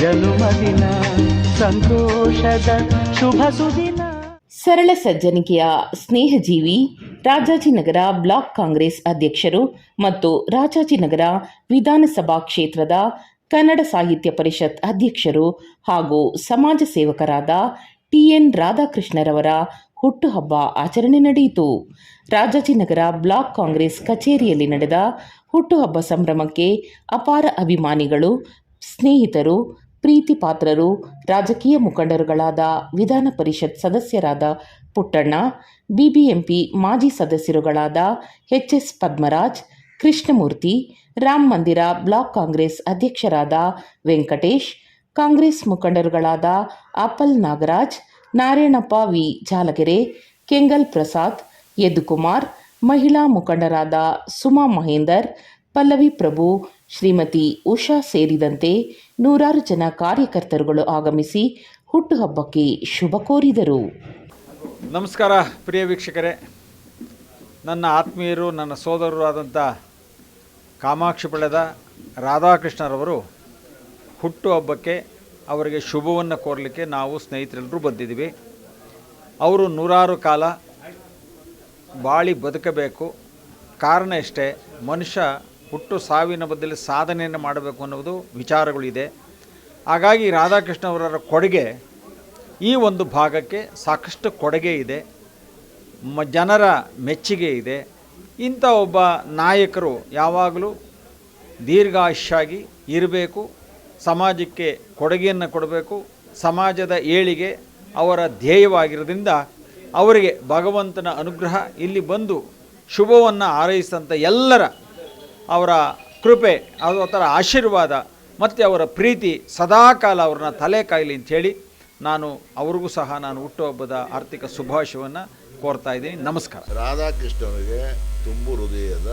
ಜನುಮದಿನ ಸಂತೋಷದ ಶುಭ ಸುದಿನ. ಸರಳ ಸಜ್ಜನಿಕೆಯ ಸ್ನೇಹಜೀವಿ ರಾಜಾಜಿನಗರ ಬ್ಲಾಕ್ ಕಾಂಗ್ರೆಸ್ ಅಧ್ಯಕ್ಷರು ಮತ್ತು ರಾಜಾಜಿನಗರ ವಿಧಾನಸಭಾ ಕ್ಷೇತ್ರದ ಕನ್ನಡ ಸಾಹಿತ್ಯ ಪರಿಷತ್ ಅಧ್ಯಕ್ಷರು ಹಾಗೂ ಸಮಾಜ ಸೇವಕರಾದ ಟಿಎನ್ ರಾಧಾಕೃಷ್ಣರವರ ಹುಟ್ಟುಹಬ್ಬ ಆಚರಣೆ ನಡೆಯಿತು. ರಾಜಾಜಿನಗರ ಬ್ಲಾಕ್ ಕಾಂಗ್ರೆಸ್ ಕಚೇರಿಯಲ್ಲಿ ನಡೆದ ಹುಟ್ಟುಹಬ್ಬ ಸಂಭ್ರಮಕ್ಕೆ ಅಪಾರ ಅಭಿಮಾನಿಗಳು, ಸ್ನೇಹಿತರು ಪ್ರೀತಿ ಪಾತ್ರರು ರಾಜಕೀಯ ಮುಖಂಡರುಗಳಾದ ವಿಧಾನ ಪರಿಷತ್ ಸದಸ್ಯರಾದ ಪುಟ್ಟಣ್ಣ, ಬಿಬಿಎಂಪಿ ಮಾಜಿ ಸದಸ್ಯರುಗಳಾದ H S Padmaraj, Krishnamurthy, Ram Mandir block Congress ಅಧ್ಯಕ್ಷರಾದ ವೆಂಕಟೇಶ್, ಕಾಂಗ್ರೆಸ್ ಮುಖಂಡರುಗಳಾದ ಅಪಲ್ ನಾಗರಾಜ್, ನಾರಾಯಣಪ್ಪ ವಿ. ಜಾಲಗೆರೆ, ಕೆಂಗಲ್ ಪ್ರಸಾದ್, ಯದುಕುಮಾರ್, ಮಹಿಳಾ ಮುಖಂಡರಾದ ಸುಮಾ ಮಹೇಂದರ್, ಪಲ್ಲವಿ ಪ್ರಭು ಶ್ರೀಮತಿ ಉಷಾ ಸೇರಿದಂತೆ ನೂರಾರು ಜನ ಕಾರ್ಯಕರ್ತರುಗಳು ಆಗಮಿಸಿ ಹುಟ್ಟುಹಬ್ಬಕ್ಕೆ ಶುಭ ಕೋರಿದರು. ನಮಸ್ಕಾರ, ಪ್ರಿಯ ವೀಕ್ಷಕರೇ. ನನ್ನ ಆತ್ಮೀಯರು, ನನ್ನ ಸೋದರರು ಆದಂಥ ಕಾಮಾಕ್ಷಿ ಪಡೆದ ರಾಧಾಕೃಷ್ಣರವರು ಹುಟ್ಟುಹಬ್ಬಕ್ಕೆ ಅವರಿಗೆ ಶುಭವನ್ನು ಕೋರಲಿಕ್ಕೆ ನಾವು ಸ್ನೇಹಿತರೆಲ್ಲರೂ ಬಂದಿದ್ದೀವಿ. ಅವರು ನೂರಾರು ಕಾಲ ಬಾಳಿ ಬದುಕಬೇಕು. ಕಾರಣ ಇಷ್ಟೇ ಮನುಷ್ಯ ಹುಟ್ಟು ಸಾವಿನ ಬದಲು ಸಾಧನೆಯನ್ನು ಮಾಡಬೇಕು ಅನ್ನೋದು ವಿಚಾರಗಳಿದೆ ಹಾಗಾಗಿ ರಾಧಾಕೃಷ್ಣ ಅವರ ಕೊಡುಗೆ ಈ ಒಂದು ಭಾಗಕ್ಕೆ ಸಾಕಷ್ಟು ಕೊಡುಗೆ ಇದೆ. ಮ, ಜನರ ಮೆಚ್ಚುಗೆ ಇದೆ. ಇಂಥ ಒಬ್ಬ ನಾಯಕರು ಯಾವಾಗಲೂ ದೀರ್ಘಾಯುಷ್ಯಾಗಿ ಇರಬೇಕು, ಸಮಾಜಕ್ಕೆ ಕೊಡುಗೆಯನ್ನು ಕೊಡಬೇಕು, ಸಮಾಜದ ಏಳಿಗೆ ಅವರ ಧ್ಯೇಯವಾಗಿರೋದ್ರಿಂದ ಅವರಿಗೆ ಭಗವಂತನ ಅನುಗ್ರಹ ಇಲ್ಲಿ ಬಂದು ಶುಭವನ್ನು ಹಾರೈಸಿದಂಥ ಎಲ್ಲರ ಅವರ ಕೃಪೆ ಅವರ ಆಶೀರ್ವಾದ ಮತ್ತು ಅವರ ಪ್ರೀತಿ ಸದಾಕಾಲ ಅವ್ರನ್ನ ತಲೆ ಕಾಯಲಿ ಅಂಥೇಳಿ ನಾನು ಅವ್ರಿಗೂ ಸಹ ನಾನು ಹುಟ್ಟುಹಬ್ಬದ ಆರ್ಥಿಕ ಶುಭಾಶಯವನ್ನು ಕೋರ್ತಾ ಇದ್ದೀನಿ. ನಮಸ್ಕಾರ. ರಾಧಾಕೃಷ್ಣನಿಗೆ ತುಂಬು ಹೃದಯದ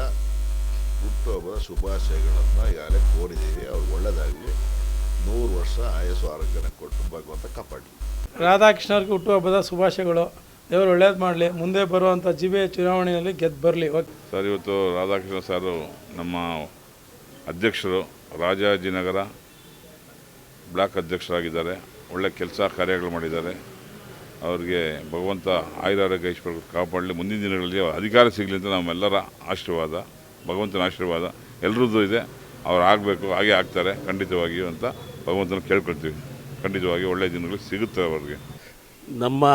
ಹುಟ್ಟುಹಬ್ಬದ ಶುಭಾಶಯಗಳನ್ನು ಈಗಾಗಲೇ ಕೋರಿದ್ದೀವಿ. ಅವ್ರಿಗೆ ಒಳ್ಳೆಯದಾಗಲಿ ನೂರು ವರ್ಷ ಆಯಸ್ಸು ಆರೋಗ್ಯನ ಕೊಟ್ಟು ಭಗವಂತ ಕಾಪಾಡಲಿ. ರಾಧಾಕೃಷ್ಣ ಅವ್ರಿಗೆ ಹುಟ್ಟುಹಬ್ಬದ ಶುಭಾಶಯಗಳು. ದೇವರು ಒಳ್ಳೇದು ಮಾಡಲಿ ಮುಂದೆ ಬರುವಂಥ ಜಿಬೆ ಚುನಾವಣೆಯಲ್ಲಿ ಗೆದ್ದು ಬರಲಿ. ಸರ್ ಇವತ್ತು ರಾಧಾಕೃಷ್ಣ ಸಾರು ನಮ್ಮ ಅಧ್ಯಕ್ಷರು ರಾಜಾಜಿನಗರ ಬ್ಲಾಕ್ ಅಧ್ಯಕ್ಷರಾಗಿದ್ದಾರೆ. ಒಳ್ಳೆ ಕೆಲಸ ಕಾರ್ಯಗಳು ಮಾಡಿದ್ದಾರೆ. ಅವರಿಗೆ ಭಗವಂತ ಆಯುರಾರೋಗ್ಯ ಐಶ್ವರ್ಯ ಕಾಪಾಡಲಿ. ಮುಂದಿನ ದಿನಗಳಲ್ಲಿ ಅಧಿಕಾರ ಸಿಗಲಿ ಅಂತ ನಮ್ಮೆಲ್ಲರ ಆಶೀರ್ವಾದ ಭಗವಂತನ ಆಶೀರ್ವಾದ ಎಲ್ಲರದ್ದು ಇದೆ. ಅವ್ರು ಆಗಬೇಕು ಹಾಗೆ ಆಗ್ತಾರೆ ಖಂಡಿತವಾಗಿಯೂ ಅಂತ ಭಗವಂತನ ಕೇಳ್ಕೊಳ್ತೀವಿ. ಖಂಡಿತವಾಗಿ ಒಳ್ಳೆಯ ದಿನಗಳು ಸಿಗುತ್ತೆ ಅವ್ರಿಗೆ. ನಮ್ಮ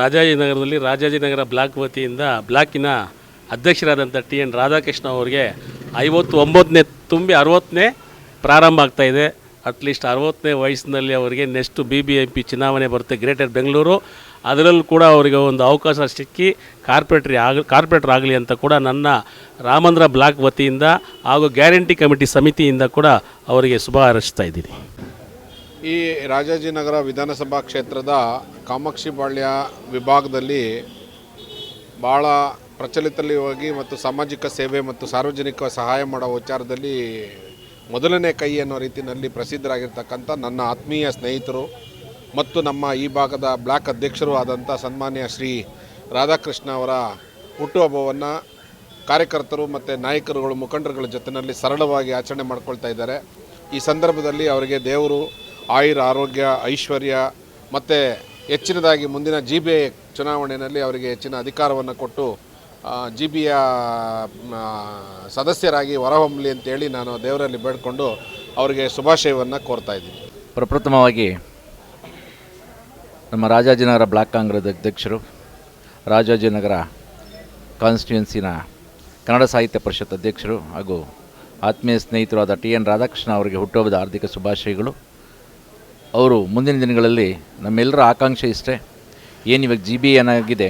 ರಾಜಾಜಿನಗರದಲ್ಲಿ ರಾಜಾಜಿನಗರ ಬ್ಲಾಕ್ ವತಿಯಿಂದ ಬ್ಲಾಕಿನ ಅಧ್ಯಕ್ಷರಾದಂಥ ಟಿ ಎನ್ ರಾಧಾಕೃಷ್ಣ ಅವರಿಗೆ ಐವತ್ತು ಒಂಬತ್ತನೇ ತುಂಬಿ ಅರವತ್ತನೇ ಪ್ರಾರಂಭ ಇದೆ. ಅಟ್ಲೀಸ್ಟ್ ಅರವತ್ತನೇ ವಯಸ್ಸಿನಲ್ಲಿ ಅವರಿಗೆ next B B M P ಚುನಾವಣೆ ಬರುತ್ತೆ ಗ್ರೇಟರ್ ಬೆಂಗಳೂರು ಅದರಲ್ಲೂ ಕೂಡ ಅವರಿಗೆ ಒಂದು ಅವಕಾಶ ಸಿಕ್ಕಿ ಕಾರ್ಪೊರೇಟ್ರಿ ಆಗ, ಕಾರ್ಪೊರೇಟರ್ ಆಗಲಿ ಅಂತ ಕೂಡ ನನ್ನ ರಾಮಂದ್ರ ಬ್ಲಾಕ್ ವತಿಯಿಂದ ಹಾಗೂ ಗ್ಯಾರಂಟಿ ಕಮಿಟಿ ಸಮಿತಿಯಿಂದ ಕೂಡ ಅವರಿಗೆ ಶುಭ ಹಾರೈಸ್ತಾ ಇದ್ದೀನಿ. ಈ ರಾಜಾಜಿನಗರ ವಿಧಾನಸಭಾ ಕ್ಷೇತ್ರದ ಕಾಮಾಕ್ಷಿ ಬಾಳ್ಯ ವಿಭಾಗದಲ್ಲಿ ಭಾಳ ಪ್ರಚಲಿತವಾಗಿ ಮತ್ತು ಸಾಮಾಜಿಕ ಸೇವೆ ಮತ್ತು ಸಾರ್ವಜನಿಕ ಸಹಾಯ ಮಾಡೋ ವಿಚಾರದಲ್ಲಿ ಮೊದಲನೇ ಕೈ ಅನ್ನೋ ರೀತಿಯಲ್ಲಿ ಪ್ರಸಿದ್ಧರಾಗಿರ್ತಕ್ಕಂಥ ನನ್ನ ಆತ್ಮೀಯ ಸ್ನೇಹಿತರು ಮತ್ತು ನಮ್ಮ ಈ ಭಾಗದ ಬ್ಲಾಕ್ ಅಧ್ಯಕ್ಷರು ಆದಂಥ ಸನ್ಮಾನ್ಯ ಶ್ರೀ ರಾಧಾಕೃಷ್ಣ ಅವರ ಹುಟ್ಟುಹಬ್ಬವನ್ನು ಕಾರ್ಯಕರ್ತರು ಮತ್ತು ನಾಯಕರುಗಳು ಮುಖಂಡರುಗಳ ಜೊತೆಯಲ್ಲಿ ಸರಳವಾಗಿ ಆಚರಣೆ ಮಾಡ್ಕೊಳ್ತಾ ಇದ್ದಾರೆ. ಈ ಸಂದರ್ಭದಲ್ಲಿ ಅವರಿಗೆ ದೇವರು ಆಯುರ ಆರೋಗ್ಯ, ಐಶ್ವರ್ಯ ಮತ್ತು ಹೆಚ್ಚಿನದಾಗಿ ಮುಂದಿನ ಜಿ ಬಿ ಐ ಚುನಾವಣೆಯಲ್ಲಿ ಅವರಿಗೆ ಹೆಚ್ಚಿನ ಅಧಿಕಾರವನ್ನು ಕೊಟ್ಟು ಜಿ ಬಿಯ ಸದಸ್ಯರಾಗಿ ಹೊರಹೊಮ್ಮಲಿ ಅಂತೇಳಿ ನಾನು ದೇವರಲ್ಲಿ ಬೇಡಿಕೊಂಡು ಅವರಿಗೆ ಶುಭಾಶಯವನ್ನು ಕೋರ್ತಾ ಇದ್ದೀನಿ. ಪ್ರಪ್ರಥಮವಾಗಿ ನಮ್ಮ ರಾಜಾಜಿನಗರ ಬ್ಲಾಕ್ ಕಾಂಗ್ರೆಸ್ ಅಧ್ಯಕ್ಷರು ರಾಜಾಜಿನಗರ ಕಾನ್ಸ್ಟಿಟ್ಯೂನ್ಸಿನ ಕನ್ನಡ ಸಾಹಿತ್ಯ ಪರಿಷತ್ ಅಧ್ಯಕ್ಷರು ಹಾಗೂ ಆತ್ಮೀಯ ಸ್ನೇಹಿತರಾದ ಟಿ ಎನ್ ರಾಧಾಕೃಷ್ಣ ಅವರಿಗೆ ಹುಟ್ಟುಹಬ್ಬದ ಆರ್ಥಿಕ ಶುಭಾಶಯಗಳು. ಅವರು ಮುಂದಿನ ದಿನಗಳಲ್ಲಿ ನಮ್ಮೆಲ್ಲರ ಆಕಾಂಕ್ಷೆ ಇಷ್ಟೇ. ಏನು ಇವಾಗ ಜಿ ಬಿ ಏನಾಗಿದೆ?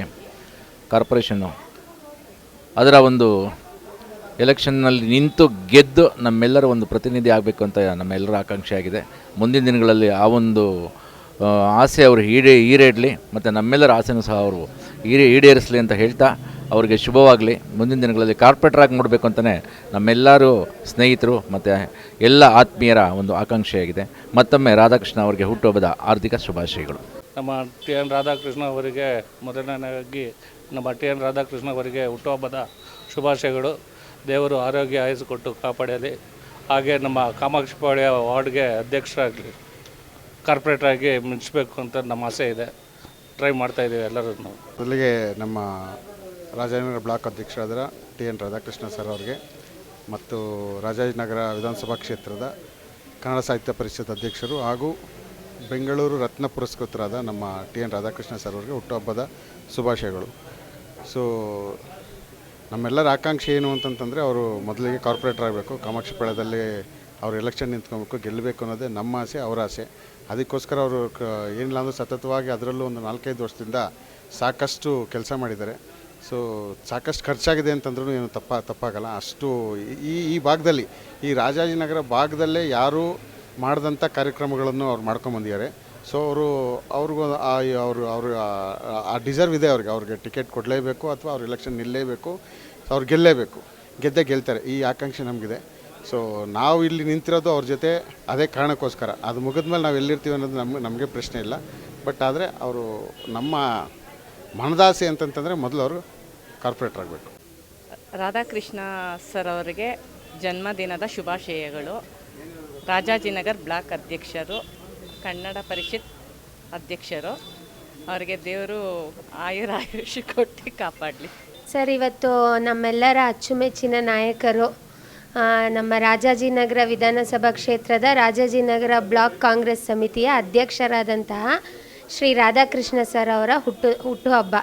ಕಾರ್ಪೊರೇಷನ್ನು ಅದರ ಒಂದು ಎಲೆಕ್ಷನ್ನಲ್ಲಿ ನಿಂತು ಗೆದ್ದು ನಮ್ಮೆಲ್ಲರ ಒಂದು ಪ್ರತಿನಿಧಿ ಆಗಬೇಕು ಅಂತ ನಮ್ಮೆಲ್ಲರ ಆಕಾಂಕ್ಷೆ ಆಗಿದೆ. ಮುಂದಿನ ದಿನಗಳಲ್ಲಿ ಆ ಒಂದು ಆಸೆ ಅವರು ಈಡೇ, ಈಡೇರಲಿ, ಮತ್ತು ನಮ್ಮೆಲ್ಲರ ಆಸೆನೂ ಸಹ ಅವರು ಈಡೇ, ಈಡೇರಿಸಲಿ ಅಂತ ಹೇಳ್ತಾ ಅವರಿಗೆ ಶುಭವಾಗಲಿ. ಮುಂದಿನ ದಿನಗಳಲ್ಲಿ ಕಾರ್ಪೊರೇಟ್ರಾಗಿ ಆಗಿ ಮಾಡಬೇಕು ಅಂತಲೇ ನಮ್ಮೆಲ್ಲರೂ ಸ್ನೇಹಿತರು ಮತ್ತು ಎಲ್ಲ ಆತ್ಮೀಯರ ಒಂದು ಆಕಾಂಕ್ಷೆಯಾಗಿದೆ. ಮತ್ತೊಮ್ಮೆ ರಾಧಾಕೃಷ್ಣ ಅವರಿಗೆ ಹುಟ್ಟುಹಬ್ಬದ ಆರ್ಥಿಕ ಶುಭಾಶಯಗಳು. ನಮ್ಮ ಟಿ ಎನ್ ರಾಧಾಕೃಷ್ಣ ಅವರಿಗೆ ಮೊದಲನೇದಾಗಿ ನಮ್ಮ ಟಿ ಎನ್ ರಾಧಾಕೃಷ್ಣ ಅವರಿಗೆ ಹುಟ್ಟುಹಬ್ಬದ ಶುಭಾಶಯಗಳು. ದೇವರು ಆರೋಗ್ಯ ಆಯಸ್ಸು ಕೊಟ್ಟು ಕಾಪಾಡಲಿ. ಹಾಗೆ ನಮ್ಮ ಕಾಮಾಕ್ಷಿಪಾಳ್ಯ ವಾರ್ಡ್ಗೆ ಅಧ್ಯಕ್ಷರಾಗಲಿ ಕಾರ್ಪೊರೇಟ್ರಾಗಿ ಮಿಂಚಬೇಕು ಅಂತ ನಮ್ಮ ಆಸೆ ಇದೆ. ಟ್ರೈ ಮಾಡ್ತಾಯಿದ್ದೀವಿ ಎಲ್ಲರೂ ನಾವು ಮೊದಲಿಗೆ ನಮ್ಮ ರಾಜಾಜಿನಗರ ಬ್ಲಾಕ್ ಅಧ್ಯಕ್ಷರಾದ ಟಿ ಎನ್ ರಾಧಾಕೃಷ್ಣ ಸರ್ ಅವರಿಗೆ ಮತ್ತು ರಾಜಾಜಿನಗರ ವಿಧಾನಸಭಾ ಕ್ಷೇತ್ರದ ಕನ್ನಡ ಸಾಹಿತ್ಯ ಪರಿಷತ್ ಅಧ್ಯಕ್ಷರು ಹಾಗೂ ಬೆಂಗಳೂರು ರತ್ನ ಪುರಸ್ಕೃತರಾದ ನಮ್ಮ ಟಿ ಎನ್ ರಾಧಾಕೃಷ್ಣ ಸರ್ ಅವರಿಗೆ ಹುಟ್ಟುಹಬ್ಬದ ಶುಭಾಶಯಗಳು. ಸೊ ನಮ್ಮೆಲ್ಲರ ಆಕಾಂಕ್ಷೆ ಏನು ಅಂತಂತಂದರೆ ಅವರು ಮೊದಲಿಗೆ ಕಾರ್ಪೊರೇಟರ್ ಆಗಬೇಕು, ಕಾಮಾಕ್ಷಿಪಾಳ್ಯದಲ್ಲಿ ಅವರು ಎಲೆಕ್ಷನ್ ನಿಂತ್ಕೊಬೇಕು, ಗೆಲ್ಲಬೇಕು ಅನ್ನೋದೇ ನಮ್ಮ ಆಸೆ, ಅವರ ಆಸೆ. ಅದಕ್ಕೋಸ್ಕರ ಅವರು ಏನಿಲ್ಲ ಅಂದರೂ ಸತತವಾಗಿ ಅದರಲ್ಲೂ ಒಂದು ನಾಲ್ಕೈದು ವರ್ಷದಿಂದ ಸಾಕಷ್ಟು ಕೆಲಸ ಮಾಡಿದ್ದಾರೆ. ಸೊ ಸಾಕಷ್ಟು ಖರ್ಚಾಗಿದೆ ಅಂತಂದ್ರೂ ಏನು ತಪ್ಪ, ತಪ್ಪಾಗಲ್ಲ. ಅಷ್ಟು ಈ ಈ ಭಾಗದಲ್ಲಿ, ಈ ರಾಜಾಜಿನಗರ ಭಾಗದಲ್ಲೇ ಯಾರೂ ಮಾಡಿದಂಥ ಕಾರ್ಯಕ್ರಮಗಳನ್ನು ಅವ್ರು ಮಾಡ್ಕೊಂಬಂದಿದ್ದಾರೆ ಸೊ ಅವರು, ಅವ್ರಿಗೂ ಅವರು ಅವರು, ಆ- ಡಿಸರ್ವ್ ಇದೆ ಅವ್ರಿಗೆ. ಅವ್ರಿಗೆ ಟಿಕೆಟ್ ಕೊಡಲೇಬೇಕು ಅಥವಾ ಅವ್ರ ಎಲೆಕ್ಷನ್ ನಿಲ್ಲಲೇಬೇಕು ಅವ್ರು ಗೆಲ್ಲಲೇಬೇಕು ಗೆದ್ದೇ ಗೆಲ್ತಾರೆ. ಈ ಆಕಾಂಕ್ಷೆ ನಮಗಿದೆ. ಸೊ ನಾವು ಇಲ್ಲಿ ನಿಂತಿರೋದು ಅವ್ರ ಜೊತೆ ಅದೇ ಕಾರಣಕ್ಕೋಸ್ಕರ. ಅದು ಮುಗಿದ್ಮೇಲೆ ನಾವು ಎಲ್ಲಿರ್ತೀವಿ ಅನ್ನೋದು ನಮ್ಗೆ, ನಮಗೆ ಪ್ರಶ್ನೆ ಇಲ್ಲ. ಬಟ್ ಆದರೆ, ಅವರು ನಮ್ಮ ಮನದಾಸೆ ಅಂತಂತಂದರೆ ಮೊದಲು ಅವರು ಕಾರ್ಪೊರೇಟರ್ ಆಗಬೇಕು. ರಾಧಾಕೃಷ್ಣ ಸರ್ ಅವರಿಗೆ ಜನ್ಮದಿನದ ಶುಭಾಶಯಗಳು. ರಾಜಾಜಿನಗರ್ ಬ್ಲಾಕ್ ಅಧ್ಯಕ್ಷರು ಕನ್ನಡ ಪರಿಷತ್ ಅಧ್ಯಕ್ಷರು ಅವರಿಗೆ ದೇವರು ಆಯುರಾಯುಷ ಕೊಟ್ಟು ಕಾಪಾಡಲಿ. ಸರ್ ಇವತ್ತು ನಮ್ಮೆಲ್ಲರ ಅಚ್ಚುಮೆಚ್ಚಿನ ನಾಯಕರು ಆ, ನಮ್ಮ ರಾಜಾಜಿನಗರ ವಿಧಾನಸಭಾ ಕ್ಷೇತ್ರದ ರಾಜಾಜಿನಗರ ಬ್ಲಾಕ್ ಕಾಂಗ್ರೆಸ್ ಸಮಿತಿಯ ಅಧ್ಯಕ್ಷರಾದಂತಹ ಶ್ರೀ ರಾಧಾಕೃಷ್ಣ ಸರ್ ಅವರ ಹುಟ್ಟು ಹುಟ್ಟುಹಬ್ಬ.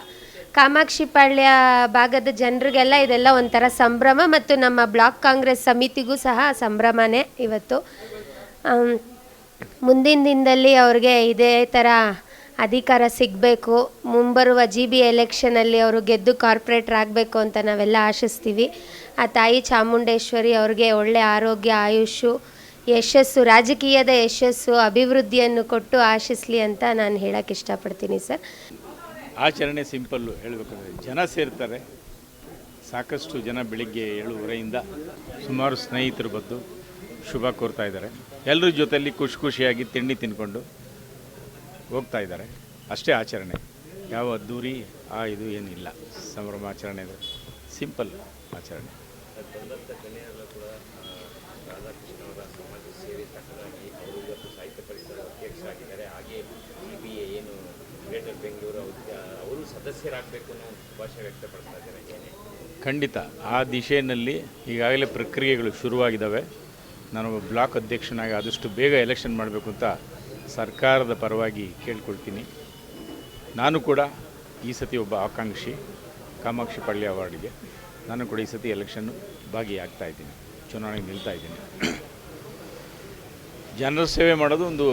ಕಾಮಾಕ್ಷಿಪಾಳ್ಯ ಭಾಗದ ಜನರಿಗೆಲ್ಲ ಇದೆಲ್ಲ ಒಂಥರ ಸಂಭ್ರಮ ಮತ್ತು ನಮ್ಮ ಬ್ಲಾಕ್ ಕಾಂಗ್ರೆಸ್ ಸಮಿತಿಗೂ ಸಹ ಸಂಭ್ರಮನೇ ಇವತ್ತು. ಮುಂದಿನ ದಿನದಲ್ಲಿ ಅವ್ರಿಗೆ ಇದೇ ಥರ ಅಧಿಕಾರ ಸಿಗಬೇಕು. ಮುಂಬರುವ ಜಿ ಬಿ ಎಲೆಕ್ಷನಲ್ಲಿ ಅವರು ಗೆದ್ದು ಕಾರ್ಪೊರೇಟರ್ ಆಗಬೇಕು ಅಂತ ನಾವೆಲ್ಲ ಆಶಿಸ್ತೀವಿ. ಆ ತಾಯಿ ಚಾಮುಂಡೇಶ್ವರಿ ಅವ್ರಿಗೆ ಒಳ್ಳೆ ಆರೋಗ್ಯ ಆಯುಷು ಯಶಸ್ಸು, ರಾಜಕೀಯದ ಯಶಸ್ಸು, ಅಭಿವೃದ್ಧಿಯನ್ನು ಕೊಟ್ಟು ಆಶಿಸಲಿ ಅಂತ ನಾನು ಹೇಳಕ್ಕೆ ಇಷ್ಟಪಡ್ತೀನಿ ಸರ್. ಆಚರಣೆ ಸಿಂಪಲ್ಲು ಹೇಳಬೇಕಂದ್ರೆ ಜನ ಸೇರ್ತಾರೆ. ಸಾಕಷ್ಟು ಜನ ಬೆಳಿಗ್ಗೆ ಏಳುವರೆಯಿಂದ ಸುಮಾರು ಸ್ನೇಹಿತರು ಬಂದು ಶುಭ ಕೋರ್ತಾ ಇದ್ದಾರೆ. ಎಲ್ಲರ ಜೊತೆಯಲ್ಲಿ ಖುಷಿ ಖುಷಿಯಾಗಿ ತಿಂಡಿ ತಿನ್ಕೊಂಡು ಹೋಗ್ತಾ ಇದ್ದಾರೆ. ಅಷ್ಟೇ ಆಚರಣೆ. ಯಾವ ಅದ್ದೂರಿ, ಆ ಇದು ಏನಿಲ್ಲ. ಸಂಭ್ರಮಾಚರಣೆ ಸಿಂಪಲ್ ಆಚರಣೆ. ಖಂಡಿತ. ಆ ದಿಶೆಯಲ್ಲಿ ಈಗಾಗಲೇ ಪ್ರಕ್ರಿಯೆಗಳು ಶುರುವಾಗಿದ್ದಾವೆ. ನಾನು ಬ್ಲಾಕ್ ಅಧ್ಯಕ್ಷನಾಗಿ ಆದಷ್ಟು ಬೇಗ ಎಲೆಕ್ಷನ್ ಮಾಡಬೇಕು ಅಂತ ಸರ್ಕಾರದ ಪರವಾಗಿ ಕೇಳ್ಕೊಳ್ತೀನಿ. ನಾನು ಕೂಡ ಈ ಸತಿ ಒಬ್ಬ ಆಕಾಂಕ್ಷಿ ಕಾಮಾಕ್ಷಿ ಪಳ್ಳಿ ವಾರ್ಡ್ಗೆ ನಾನು ಕೂಡ ಈ ಸತಿ ಎಲೆಕ್ಷನ್ನು ಭಾಗಿಯಾಗ್ತಾ ಇದ್ದೀನಿ. ಚುನಾವಣೆಗೆ ನಿಲ್ತಾ ಇದ್ದೀನಿ. ಜನರ ಸೇವೆ ಮಾಡೋದು ಒಂದು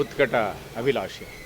ಉತ್ಕಟ ಅಭಿಲಾಷೆ.